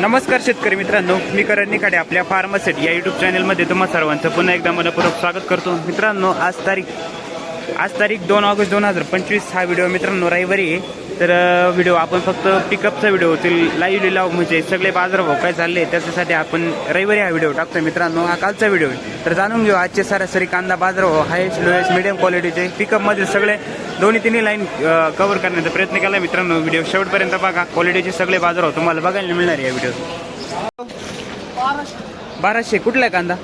नमस्कार शेतकरी मित्रांनो मी करण निकाडे आपल्या फार्मसेट या युट्यूब चॅनलमध्ये तुम्हा सर्वांचं पुन्हा एकदा मनपूर्वक स्वागत करतो. मित्रांनो आज तारीख आज तारीख दोन ऑगस्ट दोन हजार पंचवीस. हा व्हिडिओ मित्रांनो रविवारी आहे. तर व्हिडिओ आपण फक्त पिकअपचा व्हिडिओ होतील लाईव्ह लिलाव म्हणजे सगळे बाजारभाव काय चालले त्याच्यासाठी आपण रविवारी हा व्हिडिओ टाकतोय मित्रांनो. हा कालचा व्हिडिओ आहे. तर जाणून घेऊ आजचे सरासरी कांदा बाजारभाव हायस्ट लोएस्ट मिडियम क्वालिटीचे पिकअपमध्ये सगळे दोन्ही तिन्ही लाईन कव्हर करण्याचा प्रयत्न केला मित्रांनो. व्हिडिओ शेवटपर्यंत बघा. क्वालिटीचे सगळे बाजारभाव तुम्हाला बघायला मिळणार आहे या व्हिडिओ बाराशे कुठला आहे कांदा?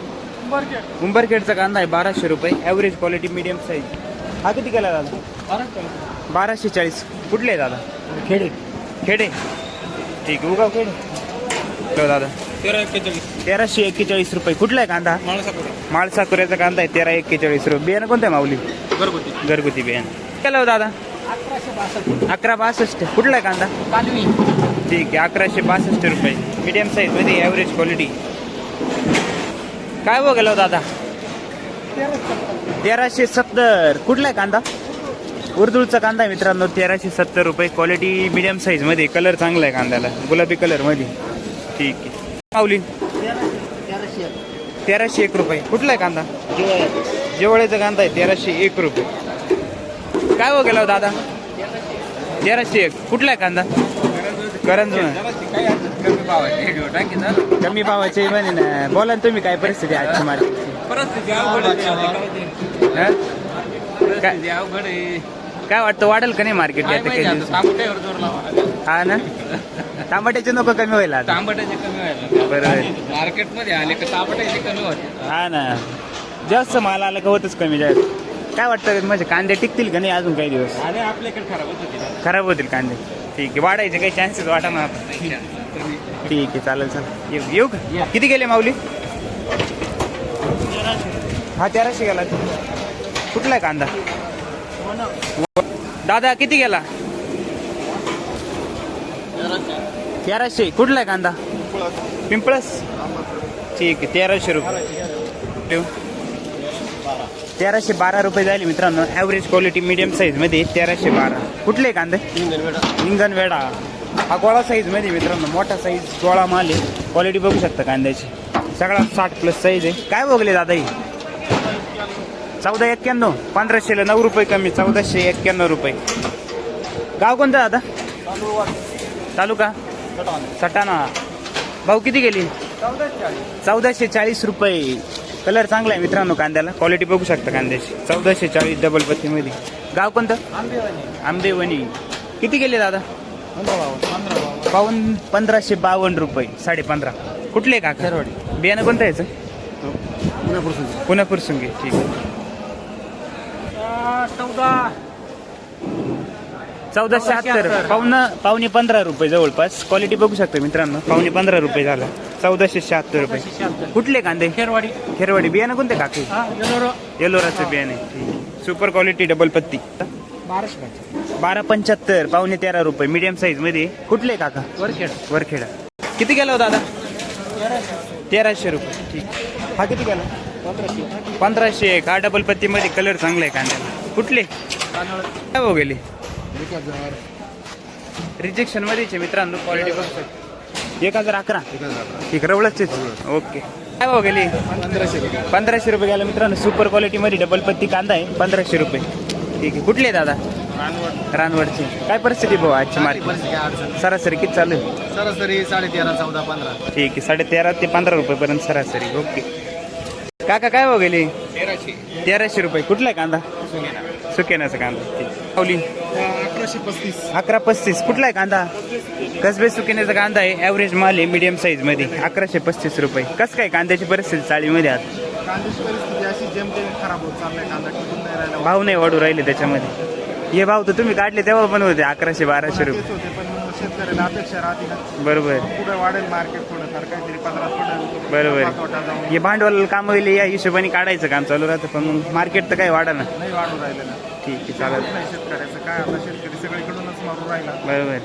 उंबरखेडचा कांदा आहे बाराशे रुपये. ॲव्हरेज क्वालिटी मिडियम साईज हा किती केला दादा? बाराशे चाळीस. कुठले आहे दादा? खेडे. खेडे. ठीक आहे उगाव खेडे. हो दादा. तेरा एक्केचाळीस. तेराशे एक्केचाळीस रुपये. कुठला आहे कांदा? माळसाकुऱ्याचा कांदा आहे तेरा एक्केचाळीस रुपये. बियाणं कोणतं आहे माऊली? घरगुती. घरगुती बियाणं. केलं हो दादा. अकरा बासष्ट. कुठला आहे कांदा? कालवी. ठीक आहे अकराशे बासष्ट रुपये. मीडियम साईजमध्ये ॲव्हरेज क्वालिटी काय बघ गेलो दादा? तेराशे सत्तर. कुठला आहे कांदा? उर्दूळचा कांदा आहे मित्रांनो तेराशे सत्तर रुपये. क्वालिटी मीडियम साईजमध्ये. कलर चांगला आहे कांद्याला. गुलाबी कलरमध्ये. ठीक आहे. माऊली तेराशे तेराशे एक रुपये. कुठला आहे कांदा? जेवळ्याचा. कांदा आहे तेराशे एक रुपये. काय हो गेला हो दादा? तेराशे एक. कुठला आहे कांदा? करंज कमी भावाचे म्हणे ना. बोला ना तुम्ही काय परिस्थिती आहे आजची मार्केट काय वाटतं वाढेल का नाही मार्केट आता काही दिवसात? हा ना? टमाट्याचे नको कमी होईल आता. तांबटाचे कमी व्हायला बरोबर आले का तांबटाचे कमी होते हा ना. जास्त माल आला का होतच कमी जास्त. काय वाटतं म्हणजे कांदे टिकतील का नाही अजून काही दिवस? आणि आपल्याकडे खराब होत होते खराब होतील कांदे. ठीक आहे वाढायचे काही चान्सेस वाटा ना. ठीक आहे. चालेल चालेल. येऊ येऊ का? किती गेले माऊली? हा तेराशे गेला. कुठला आहे कांदा? दादा किती गेला? तेराशे. कुठला आहे कांदा? पिंपळस? ठीक आहे तेराशे रुपये. ठेवू. तेराशे बारा रुपये झाले मित्रांनो. ॲव्हरेज क्वालिटी मिडियम साईजमध्ये तेराशे बारा. कुठले कांदे? इंगन वेडा हा गोळा साईजमध्ये मित्रांनो मोठा साईज गोळा माल आहे. क्वालिटी बघू शकता कांद्याची. सगळा साठ प्लस साईज आहे. काय बघले दादा ही? चौदा एक्क्याण्णव पंधराशेला नऊ रुपये कमी चौदाशे एक्क्याण्णव रुपये. गाव कोणतं दादा? तालुका? सटाणा. भाऊ किती गेली? चौदाशे चाळीस रुपये. कलर चांगला आहे मित्रांनो कांद्याला. क्वालिटी बघू शकता कांद्याची. चौदाशे चाळीस डबल पत्तीमध्ये. गाव कोणतं? आंबेवणी. किती गेले दादा? पाऊन पंधराशे बावन्न रुपये साडे पंधरा कुठले का खेरवाडी. बियाणं कोणतं याचं? पुण्यापूर सुंगे ठीक आहे. चौदा. चौदा शहात्तर. पावणे पावणे पंधरा रुपये जवळपास. क्वालिटी बघू शकता मित्रांनो. पावणे पंधरा रुपये झाला. चौदाशे शहात्तर रुपये. कुठले कांदे? खेरवाडी. खेरवाडी. बियाणं कोणते काकी? हा येलोरो. येलोराचं बियाणे सुपर क्वालिटी डबल पत्ती. बारा पंच्याहत्तर पावणे तेरा रुपये. मीडियम साईजमध्ये. कुठले काका? वरखेड. वरखेडा. किती गेला हो दादा? तेराशे रुपये. ठीक. हा किती गेला? पंधराशे पंधराशे एक. हा डबल पत्तीमध्ये कलर चांगला आहे कांद्याला. कुठले? काय भाऊ गेले? रिजेक्शन मध्येच आहे मित्रांनो क्वालिटी बघू शकता. एक हजार अकरा? ठीक रवळच ओके. काय भाऊ गेली? पंधराशे रुपये. पंधराशे रुपये गेला मित्रांनो सुपर क्वालिटी मध्ये डबल पत्ती कांदा आहे पंधराशे रुपये. ठीक आहे. कुठले दादा? रानवडचे. काय परिस्थिती भाऊ आजची मार्केट सरासरी किती चालू आहे? सरासरी साडे तेरा चौदा पंधरा. ठीक आहे. साडे तेरा ते पंधरा रुपयेपर्यंत सरासरी. ओके. काका काय भाऊ गेली? तेराशे. तेराशे रुपये. कुठला आहे कांदा? सुकेनाचा कांदा. पावली अकराशे पस्तीस. अकरा पस्तीस. कुठला आहे कांदा? कसबे सुकेण्याचा कांदा आहे. ॲव्हरेज माल आहे मीडियम साईजमध्ये. अकराशे पस्तीस रुपये. कसं काय कांद्याची परिस्थिती चाळीमध्ये आता कांद्याची परिस्थिती अशी जेमतेम खराब होत चाललाय कांदा टिकून नाही राहिला. भाव नाही वाढू राहिले त्याच्यामध्ये. हे भाव तर तुम्ही काढले तेव्हा पण होते अकराशे बाराशे तेच रुपये. होते पण शेतकऱ्याला अपेक्षा राहते ना बरोबर. पुढे वाढेल मार्केट थोडंफार काहीतरी पंधरा पडेल बरोबर. तोटा जाऊन. हे भांडवल काम होईल या हिशोबाने काढायचं काम चालू राहतं पण मग मार्केट तर काही वाढा ना नाही वाढू राहिलेलं ठीक आहे चालेल. नाही शेतकऱ्याचं काय आता शेतकरी सगळीकडूनच मारू राहिला. बरोबर.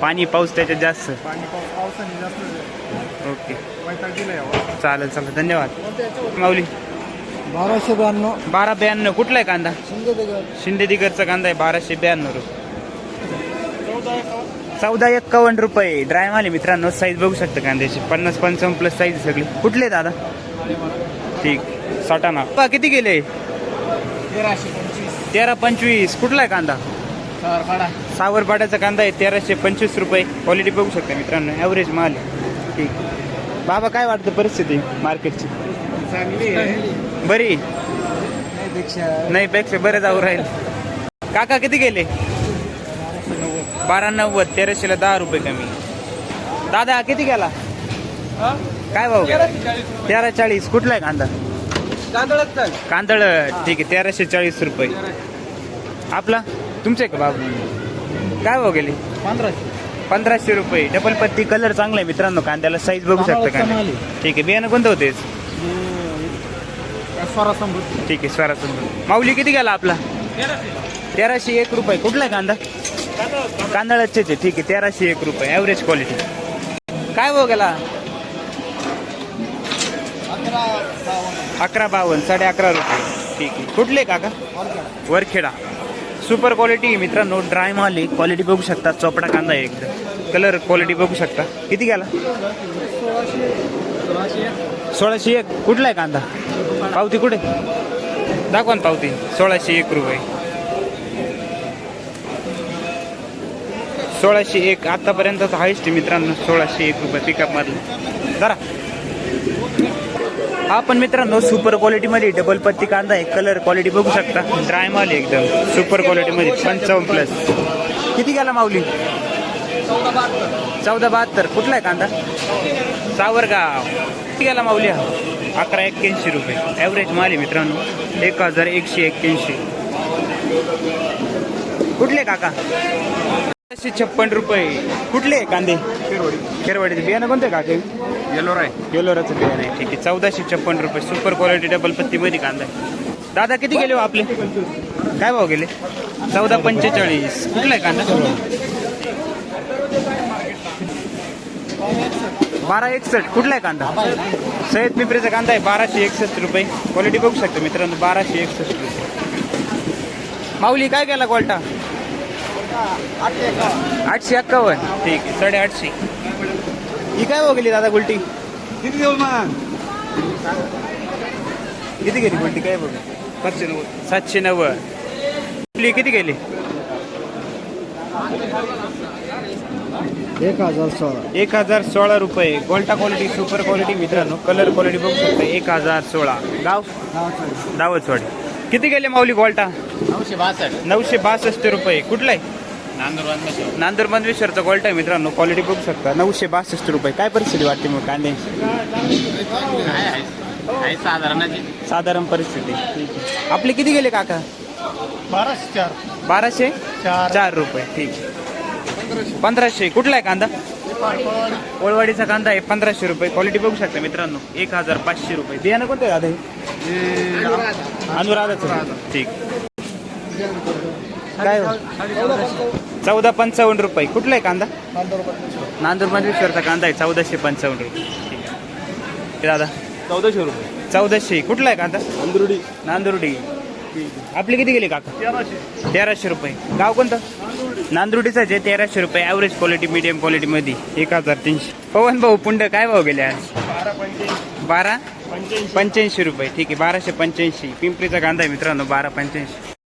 पाणी पाऊस त्याच्यात जास्त. पाणी पाऊस पावसाने जास्त ओके. वैताग दिला चालेल चालेल. धन्यवाद. माऊली. बाराशे ब्याण्णव. बारा ब्याण्णव. कुठला आहे कांदा? शिंदे शिंदे दिगरचा कांदा आहे बाराशे ब्याण्णव रुपये. चौदा एक्कावन्न रुपये. ड्राय माले मित्रांनो. साईज बघू शकता कांद्याची. पन्नास पंचावन्न प्लस साईज सगळी. कुठले दादा? ठीक. साठाना पा किती गेले तेराशे पंचवीस तेरा पंचवीस. कुठला आहे कांदा? सावरपाडा सावरपाड्याचा कांदा आहे. तेराशे पंचवीस रुपये. क्वालिटी बघू शकता मित्रांनो. ॲव्हरेज माल आहे. ठीक. बाबा काय वाटतं परिस्थिती मार्केटची चांगली बरी? नाही पेक्षा बरं जाऊ राहील. काका किती गेले बारा नव्वद तेराशेला दहा रुपये कमी. दादा किती गेला? काय भाऊ गेला? तेरा चाळीस कुठला आहे कांदा? कांदळ. ठीक आहे तेराशे चाळीस रुपये. आपला? तुमचे का बाबू काय भाऊ गेले? पंधराशे. पंधराशे रुपये. डबल पत्ती कलर चांगला आहे मित्रांनो कांद्याला साईज बघू शकता माल ठीक आहे बियाणं कोणतं होतेच स्वरा ठीक आहे स्वराचं माऊली किती गेला आपला? तेराशे एक रुपये. कुठला आहे कांदा? कांदळाचे ठीक आहे तेराशे एक रुपये ॲव्हरेज क्वालिटी काय हो गेला? अकरा बावन्न अकरा बावन्न साडे अकरा रुपये. ठीक आहे. कुठले काका? वरखेडा. सुपर क्वालिटी मित्रांनो. ड्राय माल आहे. क्वालिटी बघू शकता. चोपडा कांदा आहे एकदम. कलर क्वालिटी बघू शकता. किती गेला? सोळाशे सोळाशे एक. कुठला आहे कांदा? पावती कुठे? दाखवा ना पावती. सोळाशे एक रुपये. सोळाशे एक आतापर्यंतचा हायस्ट मित्रांनो सोळाशे एक रुपये पिकअप मधलं जरा हा पण मित्रांनो सुपर क्वालिटीमध्ये डबल पत्ती कांदा आहे कलर क्वालिटी बघू शकता. ड्राय माल एकदम सुपर क्वालिटीमध्ये पंचावन्न प्लस किती गेला माऊली? चौदा बहात्तर. चौदा बहात्तर कुठला आहे कांदा? सावरगाव. किती गेला माऊली हा? अकरा एक्क्याऐंशी रुपये. ॲव्हरेज माल आहे मित्रांनो एक हजार एकशे एक्क्याऐंशी. कुठले काका? एकशे छप्पन रुपये. कुठले आहे कांदे? खेरवाडीचे. बियाणं कोणते काका येलो राय येलोराचं बियाणं आहे. ठीक आहे. चौदाशे छप्पन रुपये. सुपर क्वालिटी डबल पत्तीमध्ये कांदा आहे. दादा किती गेले हो आपले? काय भाव गेले? चौदा पंचेचाळीस. कुठला आहे कांदा? बारा एकसष्ट. कुठला आहे कांदा? सय्यद पिंपरीचा कांदा आहे. बाराशे एकसष्ट रुपये. क्वालिटी बघू शकतो मित्रांनो बाराशे एकसष्ट रुपये. माऊली काय केला क्वालटा आठशे एक्कावन्न. ठीक आहे साडेआठशे. ही काय गेली दादा गुलटी? किती देऊ मग? किती गेली गुलटी? काय बघ सातशे नव्वद. सातशे नव्वद. आपली किती गेली? एक हजार सोळा. एक हजार सोळा रुपये. गोल्टा क्वालिटी सुपर क्वालिटी मित्रांनो कलर क्वालिटी बघू शकता. एक हजार सोळा. गाव? दावतवाडी किती गेले माऊली गोल्टा? नऊशे बासष्ट. नऊशे बासष्ट रुपये. कुठला आहे? नांदूर नांदूर मंदवेश्वरचा गोल्टा आहे मित्रांनो. क्वालिटी बघू शकता. नऊशे बासष्ट रुपये. काय परिस्थिती वाटते मग कांद्यांची आहे? साधारणाची साधारण परिस्थिती ठीक आहे आपले किती गेले काका? बाराशे चार. बाराशे? चार. चार रुपये. ठीक आहे. पंधराशे. कुठला आहे कांदा? ओळवाडीचा कांदा आहे. पंधराशे रुपये. क्वालिटी बघू शकता मित्रांनो. एक हजार पाचशे रुपये. बियाणं कोणतं आहे दादा हे? अनुराधाचं. ठीक. काय हो? चौदा पंचावन्न रुपये. कुठला आहे कांदा? नांदूर मंदिरचा कांदा आहे. चौदाशे पंचावन्न रुपये. ठीक आहे. दादा. चौदाशे रुपये. चौदाशे. कुठला आहे कांदा? अंदरुडी नांदुर्डी. आपले किती गेले काका? तेराशे. रुपये. गाव कोणतं? नांदुर्डीचं जे तेराशे रुपये. ॲव्हरेज क्वालिटी मीडियम क्वालिटीमध्ये एक हजार तीनशे. पवन भाऊ पुंड काय भाव गेले आज? बारा पंच्याऐंशी रुपये. ठीक आहे. बाराशे पंच्याऐंशी. पिंपरीचा कांदा आहे मित्रांनो. बारा पंच्याऐंशी.